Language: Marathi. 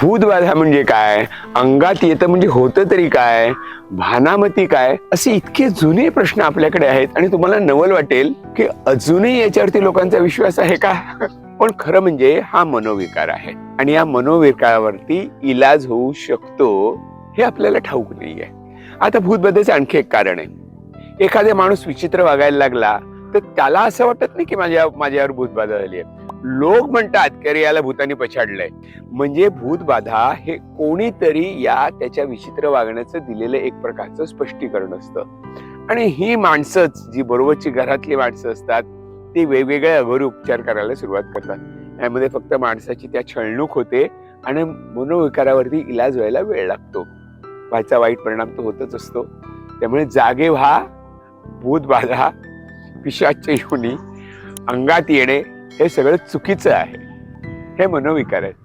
भूतबाधा म्हणजे काय? अंगात येतं म्हणजे होतं तरी काय? भानामती काय? असे इतके जुने प्रश्न आपल्याकडे आहेत आणि तुम्हाला नवल वाटेल की अजूनही याच्यावरती लोकांचा विश्वास आहे का? पण खरं म्हणजे हा मनोविकार आहे. आणि या मनोविकारावरती इलाज होऊ शकतो हे आपल्याला ठाऊक नाहीये. आता भूतबाधेचं आणखी एक कारण आहे. एखादा माणूस विचित्र वागायला लागला तर त्याला असं वाटत नाही की माझ्या माझ्यावर भूतबाधा झाली आहे. लोक म्हणतात की अरे याला भूतानी पछाडलंय. म्हणजे भूतबाधा हे कोणीतरी या त्याच्या विचित्र वागण्याचं दिलेलं एक प्रकारचं स्पष्टीकरण असतं. आणि ही माणसंच जी बरोबरची घरातली माणसं असतात ती वेगवेगळे अघोरी उपचार करायला सुरुवात करतात. यामध्ये फक्त माणसाची त्या छळणूक होते आणि मनोविकारावरती इलाज व्हायला वेळ लागतो. व्हायचा वाईट परिणाम तो होतच असतो. त्यामुळे जागे व्हा भूतबाधा पिशाच्या योनी अंगात येणे हे सगळं चुकीचं आहे. हे मनोविकार आहेत.